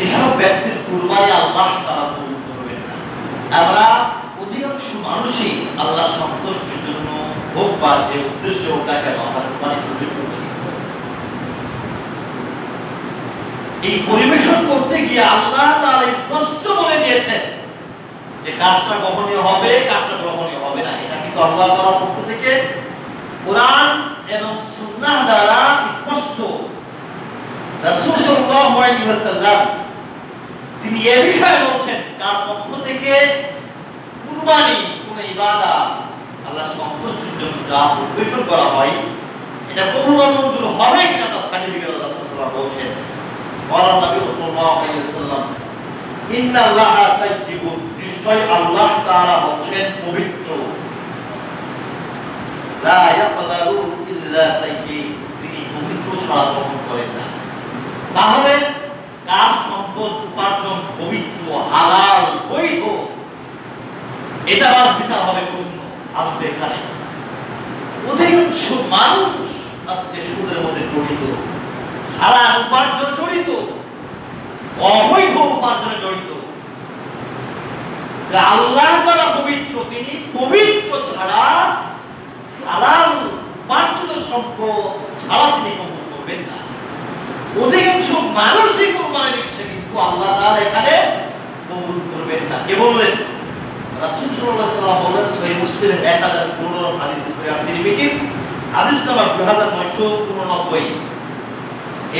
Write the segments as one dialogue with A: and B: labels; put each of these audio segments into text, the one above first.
A: যেসব ব্যক্তির কুরবানি আল্লাহ তারা কবুল করবেন, আমরা অধিকাংশ মানুষই আল্লাহ সন্তুষ্টির জন্য হোক বা যে উদ্দেশ্য কেন আমরা কুরবানি করছি? এই পরিবেশন করতে গিয়ে আল্লাহ তারা স্পষ্ট বলে দিয়েছেন যে কাজটা গ্রহণীয় হবে, কাজটা গ্রহণীয় হবে না। এটা কিন্তু আল্লাহ তাআলার পক্ষ থেকে কোরআন এবং সুন্নাহ দ্বারা স্পষ্ট। রাসূল সাল্লাল্লাহু আলাইহি ওয়াসাল্লাম তিনি এ বিষয়ে বলছেন, কার পক্ষ থেকে কুরবানি কোন ইবাদত আল্লাহ সন্তুষ্টির জন্য যা পরিবেশন করা হয়, এটা কবুল বা মঞ্জুর হবে কিনা তার সার্টিফিকেট সাল্লাল্লাহু আলাইহি বলছেন। বলেন নবী সাল্লাল্লাহু আলাইহি ওয়াসাল্লাম, ইন্নাল্লাহ তাইয়্যিবুন নিশ্চয় আল্লাহ তাআলা হচ্ছেন পবিত্র। লা ইয়াকবালু ইল্লা তাইয়্যিব। তিনি পবিত্র ছাড়া গ্রহণ করেন না। তাহলে কার সম্পদ উপার্জন পবিত্র, হালাল, বৈধ, এটা বাস বিচার হবে প্রশ্ন আসবে এখানে। অধিকাংশ মানুষ আজকে সুদের মধ্যে জড়িত, হালাল উপার্জন জড়িত, অবৈধ উপার্জনে জড়িত। আল্লাহ দ্বারা পবিত্র, তিনি পবিত্র ছাড়া হালাল উপার্জিত সম্পদ ছাড়া তিনি কবুল করবেন না। অধিকাংশ মানুষই কোরবানি দিচ্ছে, কিন্তু আল্লাহ তাআলা এখানে কবুল করবেন না। কে বললেন? রাসূল সাল্লাল্লাহু আলাইহি ওয়াসাল্লাম বলেন, সহিহ মুসলিম 1015 হাদিস সূরা তিরমিজি হাদিস নাম্বার 2989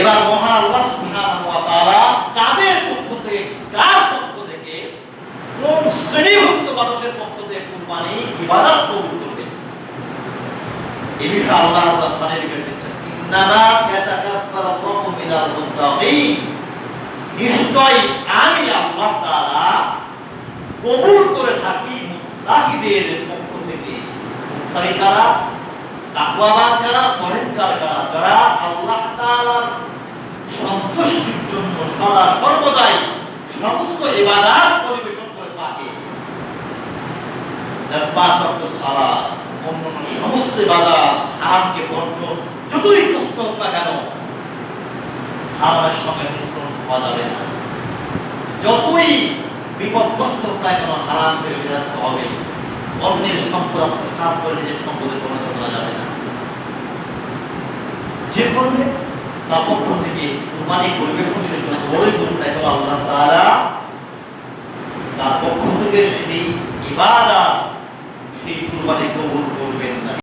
A: এবার মহান আল্লাহ সুবহানাহু ওয়া তাআলা কাদের পক্ষ থেকে, কার পক্ষ থেকে, কোন শ্রেণীভুক্ত মানুষের পক্ষ থেকে কুরবানি, ইবাদত কবুল করবেন এই বিষয়ে আল্লাহ সানের বিবরণ ইন্নামা ইয়াতাকাব্বারুল্লাহু মিনাল মুত্তাকিন। নিশ্চয় আমি আল্লাহ তাআলা কবুল করে থাকি মুত্তাকিদের পক্ষ থেকে। যারা আল্লাহ সন্তুষ্টির জন্য সদা সর্বদাই সমস্ত ইবাদত পরিবেশন করে থাকে। তার পাঁচ অন্যান্য সমস্ত হারামকে বর্জন, যতই কষ্ট হোক না কেন, হারামের সঙ্গে মিশ্রণ যাবে না যতই না কেন হারাম থেকে হবে, অন্যের সম্পদ আত্মসাৎ করে নিজের সম্পদে পরিণত করা যাবে না। যে করবে, তার পক্ষ থেকে কুরবানি পরিবেশন সে যত বড়ই করুন না কেন, আল্লাহ তাআলা তার পক্ষ থেকে সেই ইবাদত, সেই কুরবানি কবুল